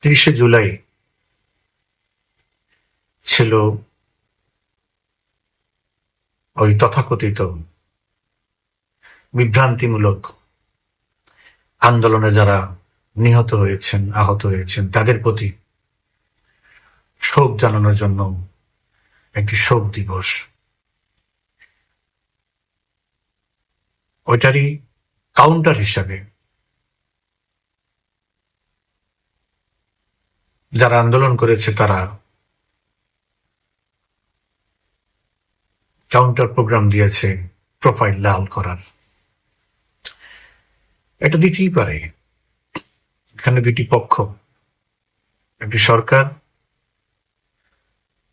তিরিশে জুলাই ছিল ওই তথাকথিত বিভ্রান্তিমূলক আন্দোলনে যারা নিহত হয়েছেন, আহত হয়েছেন, তাদের প্রতি শোক জানানোর জন্য একটি শোক দিবস। ওইটারই কাউন্টার হিসাবে যারা আন্দোলন করেছে তারা। কাউন্টার প্রোগ্রাম দিয়েছে প্রোফাইল লাল করার। এটা দিতেই পারে। এখানে দুটি পক্ষ, একটি সরকার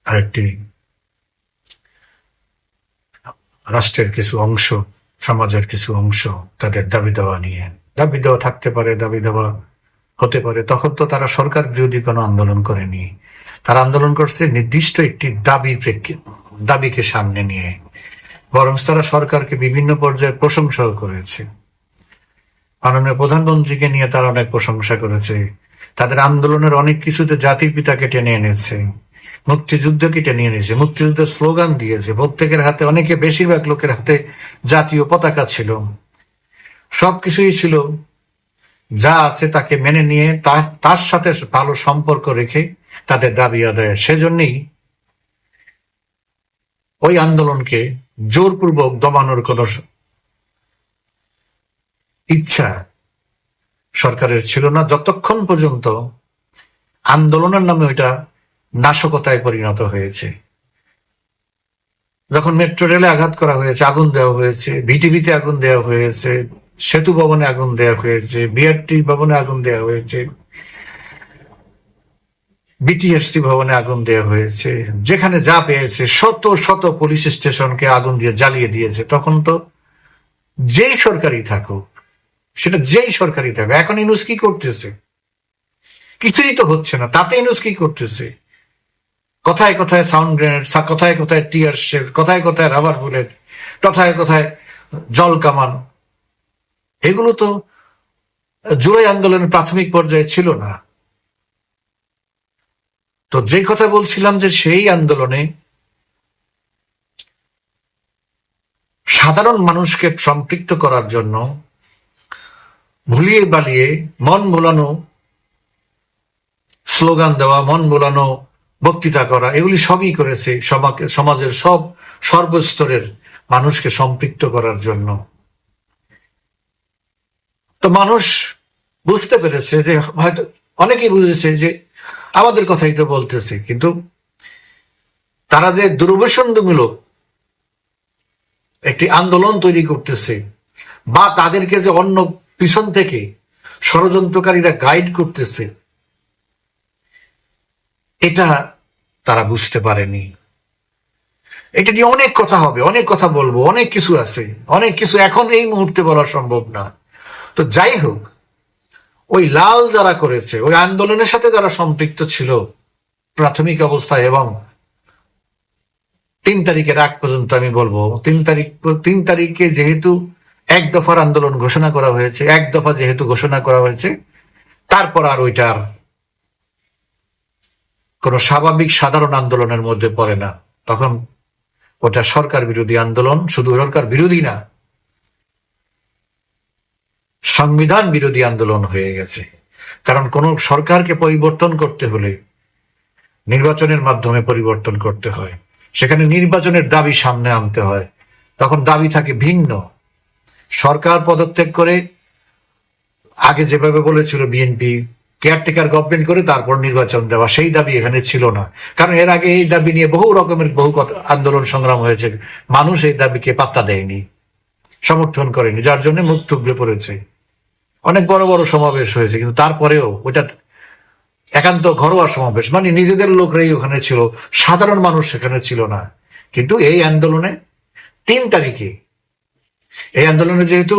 আর একটি রাষ্ট্রের কিছু অংশ, সমাজের কিছু অংশ তাদের দাবি দেওয়া নিয়ে। দাবি দেওয়া থাকতে পারে, দাবি দেওয়া হতে পারে। তখন তো তারা সরকার বিরোধী কোনো আন্দোলন করেনি। তারা আন্দোলন করছে নির্দিষ্ট একটি দাবি দাবিকে সামনে নিয়ে। বরং তারা সরকারকে বিভিন্ন পর্যায়ে প্রশংসাও করেছে। মাননীয় প্রধানমন্ত্রীকে নিয়ে তারা অনেক প্রশংসা করেছে। তাদের আন্দোলনের অনেক কিছুতে জাতির পিতাকে টেনে এনেছে, মুক্তিযুদ্ধকে টেনে এনেছে, মুক্তিযুদ্ধের স্লোগান দিয়েছে। প্রত্যেকের হাতে, অনেকে বেশিরভাগ লোকের হাতে জাতীয় পতাকা ছিল। সবকিছুই ছিল যা আছে তাকে মেনে নিয়ে তার সাথে ভালো সম্পর্ক রেখে তাদের দাবি আদায়। সেজন্যই ওই আন্দোলনকে জোরপূর্বক দমানোর কোন ইচ্ছা সরকারের ছিল না। যতক্ষণ পর্যন্ত আন্দোলনের নামে ওইটা নাশকতায় পরিণত হয়েছে। যখন মেট্রো রেলে আঘাত করা হয়েছে, আগুন দেওয়া হয়েছে, ভিটিভিতে আগুন দেওয়া হয়েছে সেতু ভবনে আগুন দেওয়া হয়েছে, বিআরটি ভবনে আগুন দেওয়া হয়েছে বিটিএসসি ভবনে আগুন দেওয়া হয়েছে, যেখানে যা পেয়েছে, শত শত পুলিশ স্টেশনকে আগুন দিয়ে জ্বালিয়ে দিয়েছে। তখন তো যেই সরকারই থাকুক, সেটা যেই সরকারি থাকবে এখন ইনুস কি করতেছে? কিছুই তো হচ্ছে না, তাতে ইনুস কি করতেছে? কথায় কথায় সাউন্ড গ্রেনেড কথায় কথায় টিয়ার শেল, কথায় কথায় রাবার বুলেট, কথায় কথায় জল কামান এগুলো তো জুলাই আন্দোলনের প্রাথমিক পর্যায়ে ছিল না। তো যে কথা বলছিলাম যে সেই আন্দোলনে সাধারণ মানুষকে সম্পৃক্ত করার জন্য ভুলিয়ে বালিয়ে মন ভোলানো স্লোগান দেওয়া, মন ভোলানো, বক্তৃতা করা, এগুলি সবই করেছে সমাজের সব সর্বস্তরের মানুষকে সম্পৃক্ত করার জন্য। তো মানুষ বুঝতে পেরেছে যে হয়তো অনেকেই বুঝেছে যে আমাদের কথাই তো বলতেছে, কিন্তু তারা যে দুর্বেশন্দমূলক একটি আন্দোলন তৈরি করতেছে বা তাদেরকে যে অন্য পিছন থেকে ষড়যন্ত্রকারীরা গাইড করতেছে, এটা তারা বুঝতে পারেনি। এটা নিয়ে অনেক কথা হবে, অনেক কথা বলব, অনেক কিছু আছে, অনেক কিছু এখন এই মুহূর্তে বলা সম্ভব না। তো যাই হোক, ওই লাল যারা করেছে, ওই আন্দোলনের সাথে যারা সম্পৃক্ত ছিল প্রাথমিক অবস্থায় এবং তিন তারিখের আগ পর্যন্ত আমি বলব, তিন তারিখ, তিন তারিখে যেহেতু এক দফার আন্দোলন ঘোষণা করা হয়েছে, এক দফা যেহেতু ঘোষণা করা হয়েছে, তারপর আর ওইটার কোন স্বাভাবিক সাধারণ আন্দোলনের মধ্যে পড়ে না। তখন ওটা সরকার বিরোধী আন্দোলন, শুধু সরকার বিরোধী না সংবিধান বিরোধী আন্দোলন হয়ে গেছে। কারণ কোন সরকারকে পরিবর্তন করতে হলে নির্বাচনের মাধ্যমে পরিবর্তন করতে হয়। সেখানে নির্বাচনের দাবি সামনে আনতে হয়। তখন দাবি থাকে ভিন্ন। সরকার পদত্যাগ করে আগে যেভাবে বলেছিল বিএনপি কেয়ারটেকার গভর্নমেন্ট করে তারপর নির্বাচন দেওয়া, সেই দাবি এখানে ছিল না। কারণ এর আগে এই দাবি নিয়ে বহু রকমের বহু কথা আন্দোলন সংগ্রাম হয়েছে। মানুষ এই দাবিকে পাত্তা দেয়নি, সমর্থন করেনি, যার জন্য মুখ থুবড়ে পড়েছে। অনেক বড় বড় সমাবেশ হয়েছে, কিন্তু তারপরেও ওইটা একান্ত ঘরোয়া সমাবেশ। মানে নিজেদের লোকরাই ওখানে ছিল, সাধারণ মানুষ সেখানে ছিল না। কিন্তু এই আন্দোলনে তিন তারিখে, এই আন্দোলনে যেহেতু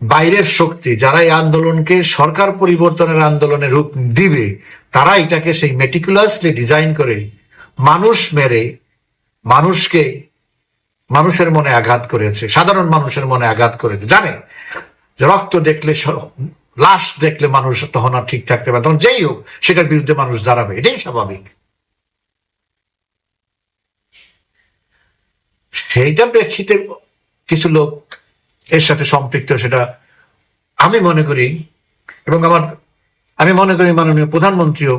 বাইরের শক্তি, যারা এই আন্দোলনকে সরকার পরিবর্তনের আন্দোলনে রূপ দিবে, তারা এটাকে সেই মেটিকুলাসলি ডিজাইন করে মানুষ মেরে, মানুষকে মানুষের মনে আঘাত করেছে, সাধারণ মানুষের মনে আঘাত করেছে। জানে? রক্ত দেখলে লাশ দেখলে মানুষ তখন আর ঠিক থাকতে পারে তখন যেই হোক, সেটার বিরুদ্ধে মানুষ দাঁড়াবে, এটাই স্বাভাবিক। সেইটা প্রেক্ষিতে কিছু লোক এর সাথে সম্পৃক্ত, সেটা আমি মনে করি, এবং আমার, আমি মনে করি মাননীয় প্রধানমন্ত্রীও,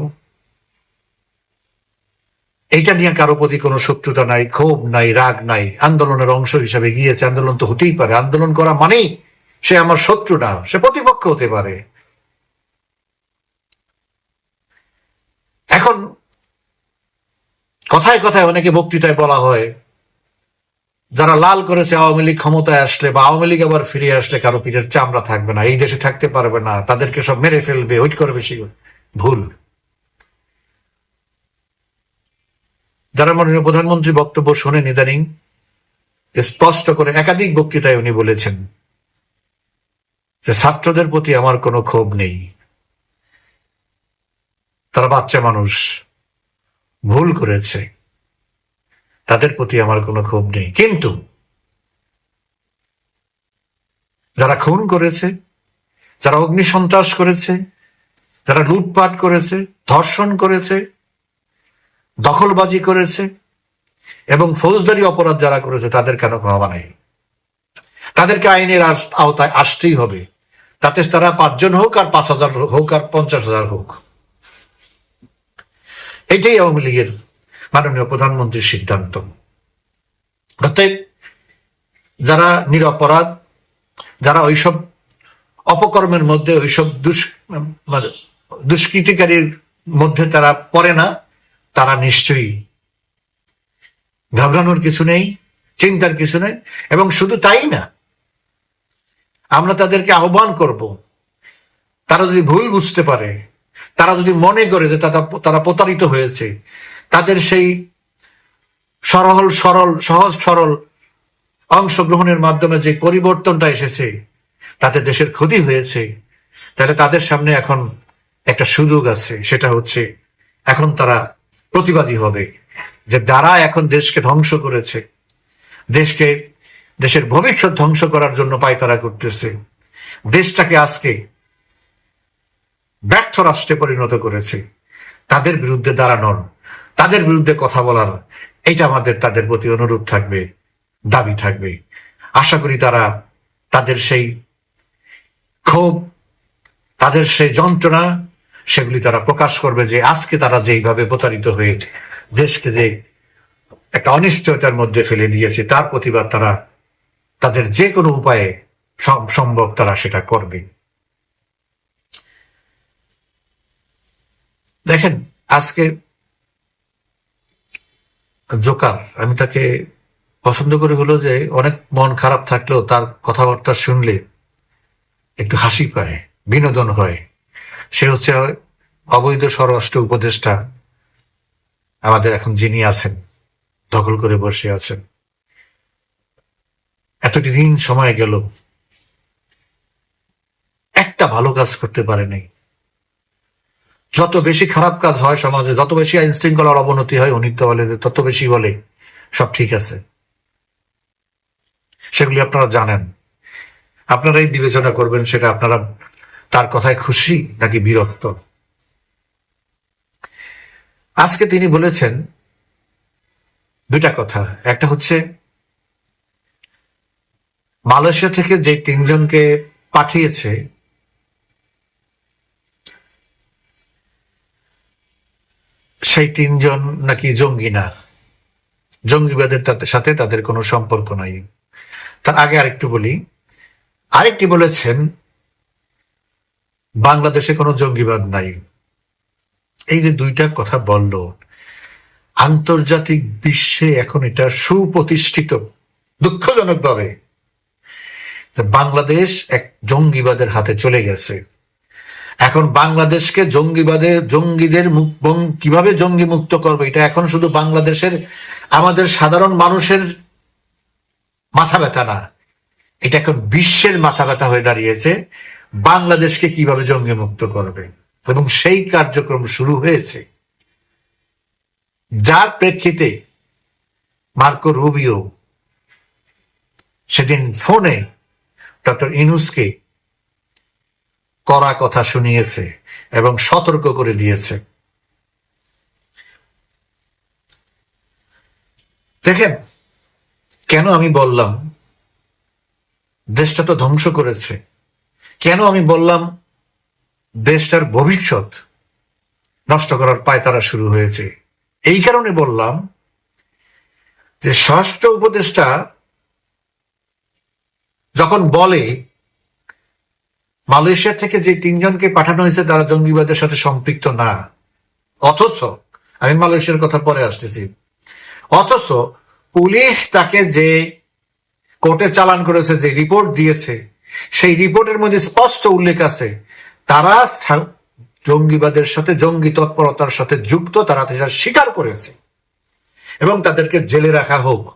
এইটা নিয়ে কারও প্রতি কোনো শত্রুতা নাই, ক্ষোভ নাই, রাগ নাই। আন্দোলনের অংশ হিসাবে গিয়েছে, আন্দোলন তো হতেই পারে। আন্দোলন করা মানেই সে আমার শত্রু না সে প্রতিপক্ষ হতে পারে। এখন কথায় কথায় অনেকে বক্তৃতায় বলা হয়, যারা লাল করেছে আওয়ামী লীগ ক্ষমতায় আসলে বা আওয়ামী লীগ আবার ফিরে আসলে কারও পিঠের চামড়া থাকবে না, এই দেশে থাকতে পারবে না, তাদেরকে সব মেরে ফেলবে, ওইট করে বেশি ভুল। যারা মাননীয় প্রধানমন্ত্রী বক্তব্য শোনেন ইদানিং, স্পষ্ট করে একাধিক বক্তৃতায় উনি বলেছেন যে ছাত্রদের প্রতি আমার কোনো ক্ষোভ নেই। তারা বাচ্চা মানুষ, ভুল করেছে। তাদের প্রতি আমার কোনো ক্ষোভ নেই। কিন্তু যারা খুন করেছে, যারা অগ্নি সন্ত্রাস করেছে, যারা লুটপাট করেছে, ধর্ষণ করেছে, দখলবাজি করেছে, এবং ফৌজদারি অপরাধ যারা করেছে, তাদের কেন ক্ষমা নেই? তাদেরকে আইনের আওতায় আসতেই হবে। তাতে তারা পাঁচজন হোক আর পাঁচ হাজার হোক আর পঞ্চাশ হাজার হোক। এটাই আওয়ামী লীগের মাননীয় প্রধানমন্ত্রীর সিদ্ধান্ত। অতএব যারা নিরপরাধ, যারা ওইসব অপকর্মের মধ্যে, ওইসব দুষ মানে দুষ্কৃতিকারীর মধ্যে তারা পড়ে না, তারা নিশ্চয়ই ঘাবড়ানোর কিছু নেই, চিন্তার কিছু নেই, এবং শুধু তাই না আমরা তাদেরকে আহ্বান করব। তারা যদি ভুল বুঝতে পারে, তারা যদি মনে করে যে তারা তারা প্রতারিত হয়েছে, তাদের সেই সরল সরল, সহজ, সরল অংশগ্রহণের মাধ্যমে যে পরিবর্তনটা এসেছে, তাতে দেশের ক্ষতি হয়েছে, তাহলে তাদের সামনে এখন একটা সুযোগ আছে, সেটা হচ্ছে এখন তারা প্রতিবাদী হবে যে যারা এখন দেশকে ধ্বংস করেছে, দেশকে দেশের ভবিষ্যৎ ধ্বংস করার জন্য পায়তারা করতেছে। দেশটাকে আজকে ব্যর্থ রাষ্ট্রে পরিণত করেছে। তাদের বিরুদ্ধে দাঁড়ানোর, তাদের বিরুদ্ধে কথা বলার, এটা আমাদের, তাদের প্রতি অনুরোধ থাকবে, দাবি থাকবে। আশা করি তারা তাদের সেই ক্ষোভ, তাদের সেই যন্ত্রণা, সেগুলি তারা প্রকাশ করবে যে আজকে তারা যেইভাবে প্রতারিত হয়ে দেশকে যে একটা অনিশ্চয়তার মধ্যে ফেলে দিয়েছে, তার প্রতিবাদ তারা তাদের যে কোনো উপায়ে সব সম্ভব তারা সেটা করবে। দেখেন, আজকে জোকার, আমি তাকে পছন্দ করে হলো যে অনেক মন খারাপ থাকলেও তার কথাবার্তা শুনলে একটু হাসি পায়, বিনোদন হয়। সে হচ্ছে অবৈধ স্বরাষ্ট্র উপদেষ্টা। আমাদের এখন যিনি আছেন, দখল করে বসে আছেন। এতটি দিন সময় গেল। একটা ভালো কাজ করতে পারে নাই। যত বেশি খারাপ কাজ হয় সমাজে, যত বেশি আইন শৃঙ্খলার অবনতি হয় উনি তো বলে, তত বেশি বলে সব ঠিক আছে। সেগুলি আপনারা জানেন। আপনারাই বিবেচনা করবেন, সেটা আপনারা তার কথায় খুশি নাকি বিরক্ত? আজকে তিনি বলেছেন দুটা কথা। একটা হচ্ছে মালয়েশিয়া থেকে যে তিনজনকে পাঠিয়েছে, সেই তিনজন নাকি জঙ্গি না। জঙ্গিবাদের সাথে তাদের কোনো সম্পর্ক নাই। তার আগে আরেকটু বলি। আরেকটি বলেছেন, বাংলাদেশে কোনো জঙ্গিবাদ নাই। এই যে দুইটা কথা বলল, আন্তর্জাতিক বিশ্বে এখন এটা সুপ্রতিষ্ঠিত, দুঃখজনকভাবে। বাংলাদেশ এক জঙ্গিবাদের হাতে চলে গেছে। এখন বাংলাদেশকে জঙ্গিবাদের জঙ্গিদের কীভাবে জঙ্গি মুক্ত করবে? এটা এখন শুধু বাংলাদেশের, আমাদের সাধারণ মানুষের মাথা ব্যথা না। এটা এখন বিশ্বের মাথা ব্যথা হয়ে দাঁড়িয়েছে। বাংলাদেশকে কীভাবে জঙ্গি মুক্ত করবে? এবং সেই কার্যক্রম শুরু হয়েছে। যার প্রেক্ষিতে মার্কো রুবিও সেদিন ফোনে ডক্টর ইনুসকে কড়া কথা শুনিয়েছে এবং সতর্ক করে দিয়েছে। দেখেন, কেন আমি বললাম দেশটা তো ধ্বংস করেছে? কেন আমি বললাম দেশটার ভবিষ্যৎ নষ্ট করার পায়তারা শুরু হয়েছে? এই কারণে বললাম যে স্বরাষ্ট্র উপদেষ্টা যখন বলে, মালয়েশিয়া থেকে যে তিনজনকে পাঠানো হয়েছে, তারা জঙ্গিবাদের সাথে সম্পৃক্ত না। অথচ, আমি মালয়েশিয়ার কথা পরে আসতেছি। অথচ, পুলিশ তাকে যে কোর্টে চালান করেছে, যে রিপোর্ট দিয়েছে, সেই রিপোর্টের মধ্যে স্পষ্ট উল্লেখ আছে, তারা জঙ্গিবাদের সাথে, জঙ্গি তৎপরতার সাথে যুক্ত, তারা সেটা স্বীকার করেছে। এবং তাদেরকে জেলে রাখা হোক।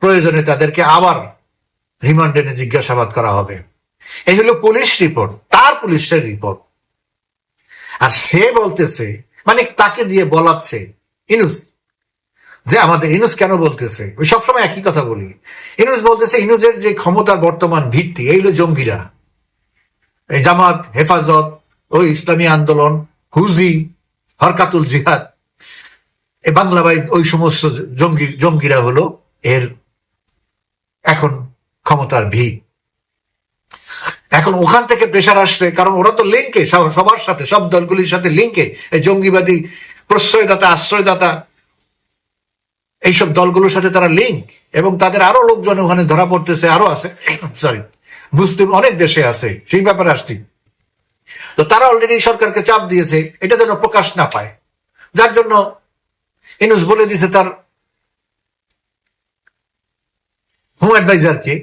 প্রয়োজনে তাদেরকে আবার রিমান্ডে এনে জিজ্ঞাসাবাদ করা হবে। এই হলো পুলিশ রিপোর্ট, তার পুলিশের রিপোর্ট। আর সে বলতেছে মানে তাকে দিয়ে বলাচ্ছে ইনুস, যে আমাদের ইনুস কেন বলতেছে? ওই সবসময় একই কথা বলি। ইনুস বলতেছে ইনুজের যে ক্ষমতার বর্তমান ভিত্তি, এই হলো জঙ্গিরা। এই জামাত, হেফাজত ওই ইসলামী আন্দোলন, হুজি, হরকাতুল জিহাদ এ বাংলা ওই সমস্ত জঙ্গি, জঙ্গিরা হলো এর এখন ক্ষমতার ভিত এখন ওখান থেকে প্রেশার আসছে, কারণ ওরা তো লিঙ্কে সবার সাথে, সব দলগুলির সাথে লিঙ্কে এই জঙ্গিবাদী, প্রশ্রয়দাতা, আশ্রয়দাতা, এইসব দলগুলোর সাথে তারা লিঙ্ক এবং তাদের আরও লোকজন ওখানে ধরা পড়তেছে, আরও আছে সরি মুসলিম অনেক দেশে আছে, সেই ব্যাপারে আসছি। তো তারা অলরেডি সরকারকে চাপ দিয়েছে, এটা যেন প্রকাশ না পায়। যার জন্য ইনুস বলে দিয়েছে তার হোম অ্যাডভাইজারকে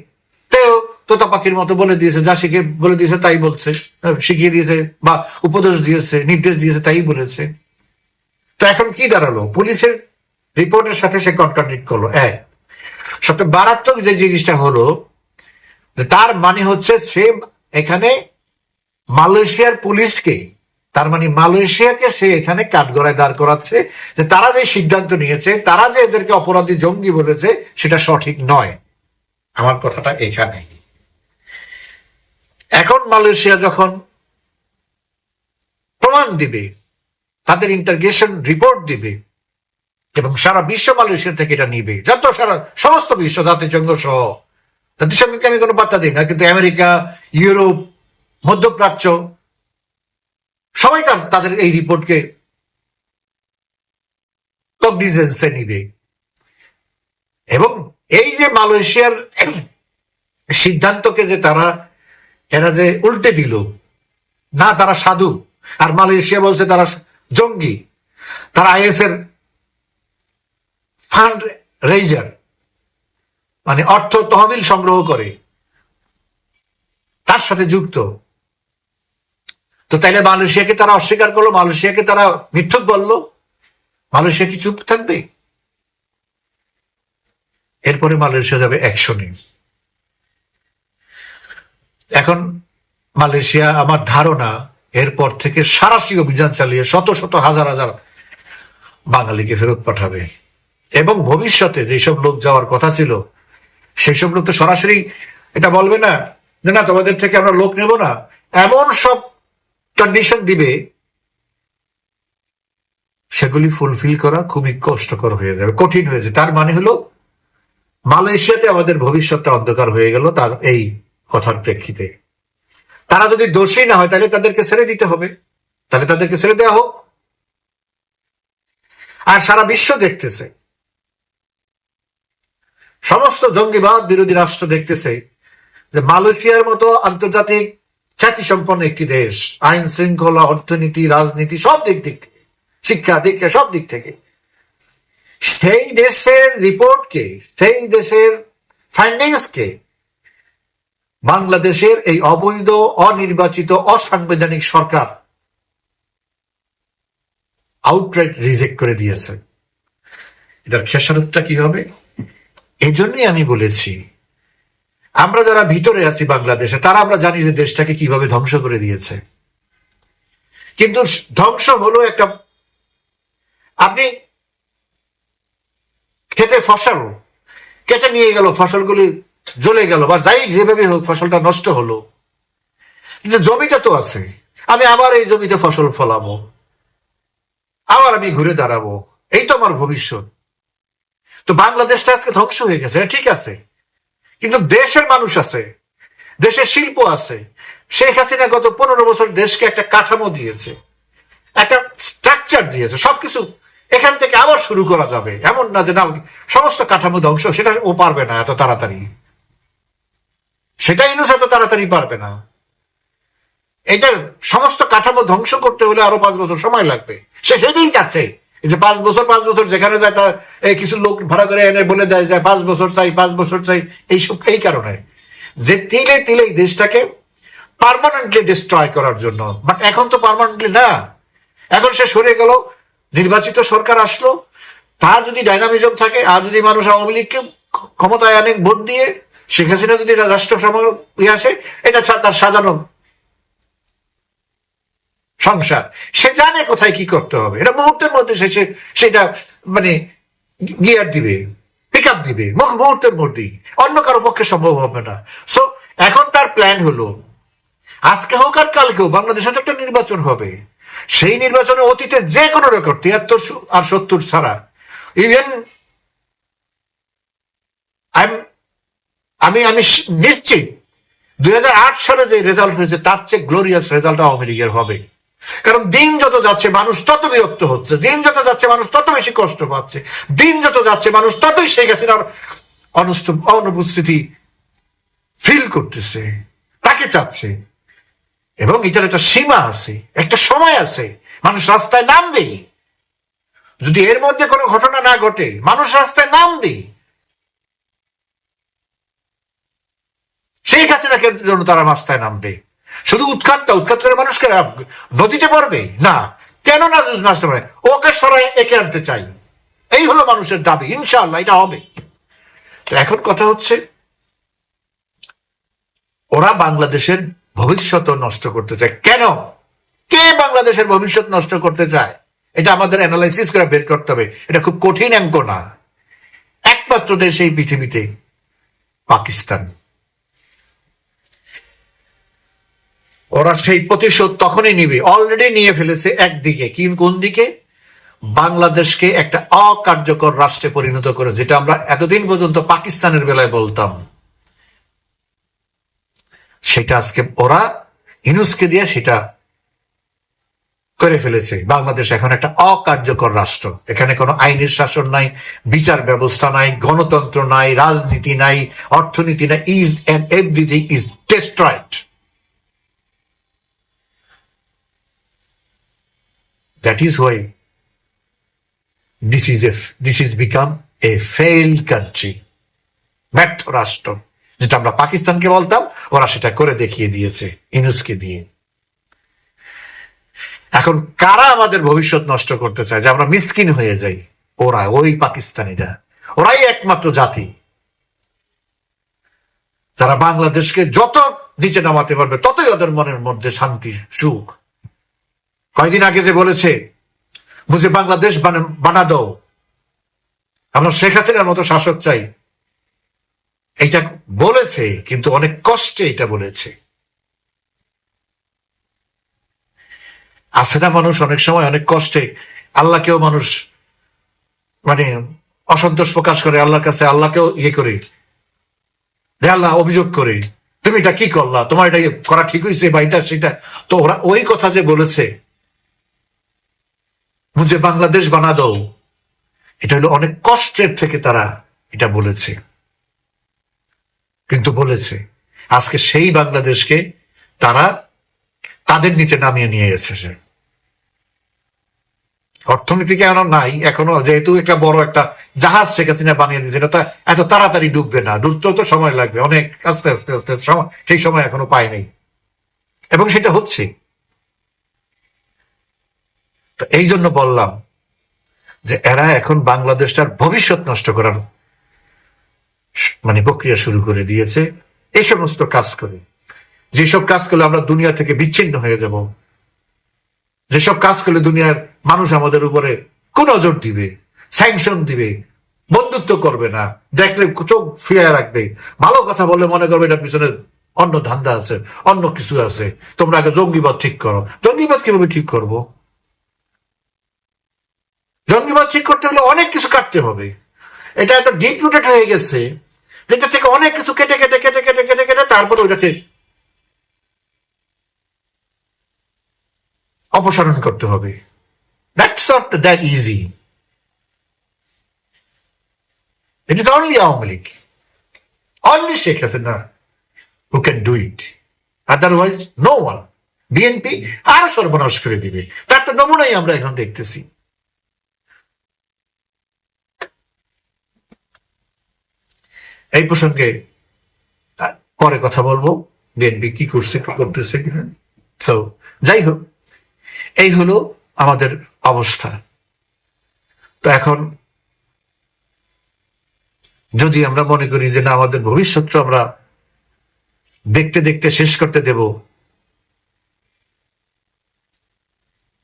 তেও তোতা পাখির মতো বলে দিয়েছে যা শিখে বলে দিয়েছে তাই বলছে। আহ, শিখিয়ে দিয়েছে বা উপদেশ দিয়েছে নির্দেশ দিয়েছে তাই বলেছে। তো এখন কি দাঁড়াল? পুলিশের রিপোর্টের সাথে সে কন্ট্রাডিক্ট করল। এক সবচেয়ে মারাত্মক যে জিনিসটা হলো তার মানে হচ্ছে সে এখানে মালয়েশিয়ার পুলিশকে তার মানে মালয়েশিয়াকে সে এখানে কাঠগড়ায় দাঁড় করাচ্ছে যে তারা যে সিদ্ধান্ত নিয়েছে তারা যে এদেরকে অপরাধী জঙ্গি বলেছে সেটা সঠিক নয়। আমার কথাটা এখানে। এখন মালয়েশিয়া যখন প্রমাণ দিবে, তাদের ইন্টারগেশন রিপোর্ট দিবে, এবং সারা বিশ্ব মালয়েশিয়া থেকে এটা নিবে, যত সারা সমস্ত বিশ্ব, জাতিসংঘ সহ। জাতিসংঘকে আমি কোনো বার্তা দিই না, কিন্তু আমেরিকা, ইউরোপ, মধ্যপ্রাচ্য, সবাই তার- তাদের এই রিপোর্টকে কগনিজেন্সে নিবে। এবং এই যে মালয়েশিয়ার সিদ্ধান্তকে যে তারা, এরা যে উল্টে দিল, না, তারা সাধু, আর মালয়েশিয়া বলছে তারা জঙ্গি, তারা আইএস এর ফান্ড রেজার মানে অর্থ তহবিল সংগ্রহ করে, তার সাথে যুক্ত। তো তাইলে মালয়েশিয়াকে তারা অস্বীকার করল, মালয়েশিয়াকে তারা মিথ্যুক বলল, মালয়েশিয়া কি চুপ থাকবে? এরপরে মালয়েশিয়া যাবে অ্যাকশনে এখন মালয়েশিয়া, আমার ধারণা, এরপর থেকে সারাশি অভিযান চালিয়ে শত শত হাজার হাজার বাঙালিকে ফেরত পাঠাবে। এবং ভবিষ্যতে যেসব লোক যাওয়ার কথা ছিল, সেসব লোক তো সরাসরি এটা বলবে না যে, না, তোমাদের থেকে আমরা লোক নেব না। এমন সব কন্ডিশন দিবে, সেগুলি ফুলফিল করা খুবই কষ্টকর হয়ে যাবে, কঠিন হয়ে যাবে। তার মানে হলো মালয়েশিয়াতে আমাদের ভবিষ্যৎটা অন্ধকার হয়ে গেল তার এই কথার প্রেক্ষিতে। তারা যদি দোষী না হয়, তাহলে তাদেরকে ছেড়ে দিতে হবে। তাহলে তাদেরকে ছেড়ে দেওয়া হোক। আর সারা বিশ্ব দেখতেছে। সমস্ত জঙ্গিবাদ বিরোধী রাষ্ট্র দেখতেছে যে মালয়েশিয়ার মতো আন্তর্জাতিক খ্যাতিসম্পন্ন একটি দেশ আইন শৃঙ্খলা অর্থনীতি, রাজনীতি, সব দিক দিক থেকে, শিক্ষা দীক্ষা, সব দিক থেকে সেই দেশের রিপোর্টকে সেই দেশের ফাইন্ডিংসকে বাংলাদেশের এই অবৈধ, অনির্বাচিত, অসাংবিধানিক সরকার আউটরাইট রিজেক্ট করে দিয়েছে। এটার খেসারতটা কি হবে? এই জন্যই আমি বলেছি, আমরা যারা ভিতরে আছি বাংলাদেশে, তারা আমরা জানি যে দেশটাকে কীভাবে ধ্বংস করে দিয়েছে। কিন্তু ধ্বংস হলো একটা, আপনি খেতে ফসল। কেটে নিয়ে গেল, ফসলগুলি জ্বলে গেল, বা যাই যেভাবে হোক ফসলটা নষ্ট হলো। কিন্তু জমিটা তো আছে, আমি আবার এই জমিতে ফসল ফলাবো। আবার আমি ঘুরে দাঁড়াবো, এই তো আমার ভবিষ্যৎ। তো বাংলাদেশটা আজকে ধ্বংস হয়ে গেছে, ঠিক আছে। কিন্তু দেশের মানুষ আছে, দেশের শিল্প আছে। শেখ হাসিনা গত পনেরো বছর দেশকে একটা কাঠামো দিয়েছে, একটা স্ট্রাকচার দিয়েছে, সবকিছু এখান থেকে আবার শুরু করা যাবে। এমন না যে, না, সমস্ত কাঠামো ধ্বংস, সেটা ও পারবে না এত তাড়াতাড়ি। সেটা ইনুস এত তাড়াতাড়ি পারবে না। এটা সমস্ত কাঠামো ধ্বংস করতে হলে আরও পাঁচ বছর সময় লাগবে। সে সেটাই চাচ্ছে যে, পাঁচ বছর পাঁচ বছর যেখানে যায় তা কিছু লোক ভাড়া করে এনে বলে দেয় যে, পাঁচ বছর চাই, পাঁচ বছর চাই, এইসব এই কারণে। যে তিলে তিলে দেশটাকে পারমানেন্টলি ডিস্ট্রয় করার জন্য। বাট এখন তো পারমানেন্টলি না। এখন সে সরে গেল নির্বাচিত সরকার আসলো, তার যদি ডাইনামিজম থাকে, আর যদি মানুষ আওয়ামী লীগকে ক্ষমতায় অনেক ভোট দিয়ে, শেখ হাসিনা যদি রাষ্ট্র আসে, এটা তার সাজানো সংসার। সে জানে কোথায় কি করতে হবে। এটা মুহূর্তের মধ্যে সে সেটা মানে গিয়ার দিবে পিক আপ দিবে মুহূর্তের মধ্যেই। অন্য কারও পক্ষে সম্ভব হবে না। সো এখন তার প্ল্যান হলো, আজকে হোক আর কালকেও বাংলাদেশে তো একটা নির্বাচন হবে। সেই নির্বাচনে অতীতে যে কোনো রেকর্ড তিয়াত্তর আর সত্তর ছাড়া। ইভেন আমি আমি নিশ্চিত দুই সালে যে রেজাল্ট হয়েছে, তার চেয়ে গ্লোরিয়াস রেজাল্ট আওয়ামী লীগের হবে। কারণ দিন যত যাচ্ছে, মানুষ তত বিরক্ত হচ্ছে। দিন যত যাচ্ছে, মানুষ তত বেশি কষ্ট পাচ্ছে। দিন যত যাচ্ছে, মানুষ ততই শেখ হাসিনার অনুপস্থিতি ফিল করতেছে। তাকে চাচ্ছে। এবং এটার একটা সীমা আছে, একটা সময় আছে। মানুষ রাস্তায় নামবে। যদি এর মধ্যে কোনো ঘটনা না ঘটে, মানুষ রাস্তায় নামবে। শেখ হাসিনাকে জন্য তারা রাস্তায় নামবে। শুধু উৎখাত না, উৎখাত করে মানুষকে নদীতে পড়বে? না। কেন না নাচতে পারে? ওকে সরাই একে আনতে চাই। এই হলো মানুষের দাবি। ইনশাল্লাহ এটা হবে। তো এখন কথা হচ্ছে, ওরা বাংলাদেশের ভবিষ্যৎ নষ্ট করতে চায়। কেন? কে বাংলাদেশের ভবিষ্যৎ নষ্ট করতে চায়? এটা আমাদের অ্যানালাইসিস করে বের করতে হবে। এটা খুব কঠিন অঙ্ক না। একমাত্র দেশ এই পৃথিবীতে পাকিস্তান। ওরা সেই প্রতিশোধ তখনই নিবে। অলরেডি নিয়ে ফেলেছে একদিকে। কি, কোন দিকে? বাংলাদেশকে একটা অকার্যকর রাষ্ট্রে পরিণত করে, যেটা আমরা এতদিন পর্যন্ত পাকিস্তানের বেলায় বলতাম। সেটা আজকে ওরা ইনুসকে দিয়ে সেটা করে ফেলেছে। বাংলাদেশ এখন একটা অকার্যকর রাষ্ট্র। এখানে কোনো আইনের শাসন নাই, বিচার ব্যবস্থা নাই, গণতন্ত্র নাই, রাজনীতি নাই, অর্থনীতি নাই is and everything is destroyed That is why this is a, this is become a failed country ব্যর্থ রাষ্ট্র। যেটা আমরা পাকিস্তানকে বলতাম, ওরা সেটা করে দেখিয়ে দিয়েছে, ইনুসকে দিয়ে। এখন কারা আমাদের ভবিষ্যৎ নষ্ট করতে চায়? যে আমরা মিসকিন হয়ে যাই। ওরা, ওই পাকিস্তানিরা। ওরাই একমাত্র জাতি। যারা বাংলাদেশকে যত নিচে নামাতে পারবে, ততই ওদের মনের মধ্যে শান্তি, সুখ। কয়দিন আগে যে বলেছে, মুঝে বাংলাদেশ বানা দাও। আমরা শেখ হাসিনার মতো শাসক চাই। এটা বলেছে, কিন্তু অনেক কষ্টে এটা বলেছে। আছে না মানুষ অনেক সময় অনেক কষ্টে? আল্লাহকেও মানুষ মানে অসন্তোষ প্রকাশ করে আল্লাহর কাছে, আল্লাহকেও ইয়ে করে। যে আল্লাহ অভিযোগ করে, তুমি এটা কি করলা? তোমার এটা করা ঠিক হয়েছে বা এটা সেটা? তো ওরা ওই কথা যে বলেছে মুঝে বাংলাদেশ বানা দাও। এটা হলো অনেক কষ্টের থেকে তারা এটা বলেছে। কিন্তু বলেছে, আজকে সেই বাংলাদেশকে তারা তাদের নিচে নামিয়ে নিয়ে এসেছে অর্থনীতি কেন নাই? এখনও যেহেতু একটা বড় একটা জাহাজ শেখ হাসিনা বানিয়ে দিয়েছে, এটা তো এত তাড়াতাড়ি ডুববে না। ডুবতেও তো সময় লাগবে। অনেক আস্তে আস্তে আস্তে সেই সময় এখনও পায়নি এবং সেটা হচ্ছে, তো এই জন্য বললাম যে এরা এখন বাংলাদেশটার ভবিষ্যৎ নষ্ট করার মানে প্রক্রিয়া শুরু করে দিয়েছে। এই সমস্ত কাজ করে। যেসব কাজ করলে আমরা দুনিয়া থেকে বিচ্ছিন্ন হয়ে যাব, যেসব কাজ করলে দুনিয়ার মানুষ আমাদের উপরে কোন নজর দিবে স্যাংশন দিবে, বন্ধুত্ব করবে না, দেখলে চোখ ফিরে রাখবে, ভালো কথা বললে মনে করবে এটার পিছনে অন্য ধান্দা আছে, অন্য কিছু আছে। তোমরা আগে জঙ্গিবাদ ঠিক করো। জঙ্গিবাদ কীভাবে ঠিক করব? জঙ্গিবাদ ঠিক করতে হলে অনেক কিছু কাটতে হবে। এটা এত ডিপ রুটেড হয়ে গেছে যেটা থেকে অনেক কিছু কেটে কেটে কেটে কেটে কেটে কেটে তারপরে ওটাকে অপসারণ করতে হবে। That's not that easy it is only Awami League. Only Sheikh Hasina who can do it otherwise no one BNP আরও সর্বনাশ করে দিবে। তার তো নমুনাই আমরা এখন দেখতেছি। এই প্রসঙ্গে পরে কথা বলব। বিএনপি কি করছে, কি করতেছে তো যাই হোক, এই হলো আমাদের অবস্থা। তো এখন যদি আমরা মনে করি যে না, আমাদের ভবিষ্যৎটা আমরা দেখতে দেখতে শেষ করতে দেব,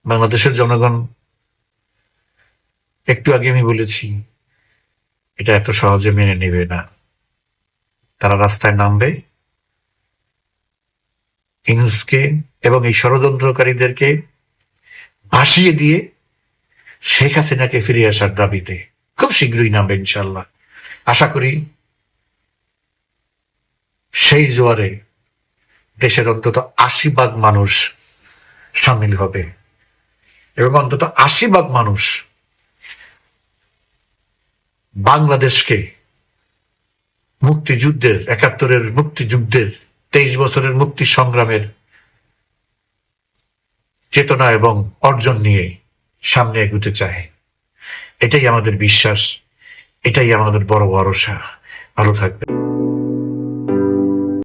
বাংলাদেশের জনগণ, একটু আগে আমি বলেছি, এটা এত সহজে মেনে নেবে না। তারা রাস্তায় নামবে। ইনুসকে এবং এই ষড়যন্ত্রকারীদেরকে ভাসিয়ে দিয়ে শেখ হাসিনাকে ফিরে আসার দাবিতে খুব শীঘ্রই নামবে ইনশাল্লাহ আশা করি সেই জোয়ারে দেশের অন্তত আশি ভাগ মানুষ সামিল হবে এবং অন্তত আশি ভাগ মানুষ বাংলাদেশকে মুক্তিযুদ্ধের, একাত্তরের মুক্তিযুদ্ধের, তেইশ বছরের মুক্তি সংগ্রামের চেতনা এবং অর্জন নিয়ে সামনে এগুতে চায় এটাই আমাদের বিশ্বাস, এটাই আমাদের বড় ভরসা। ভালো থাকবে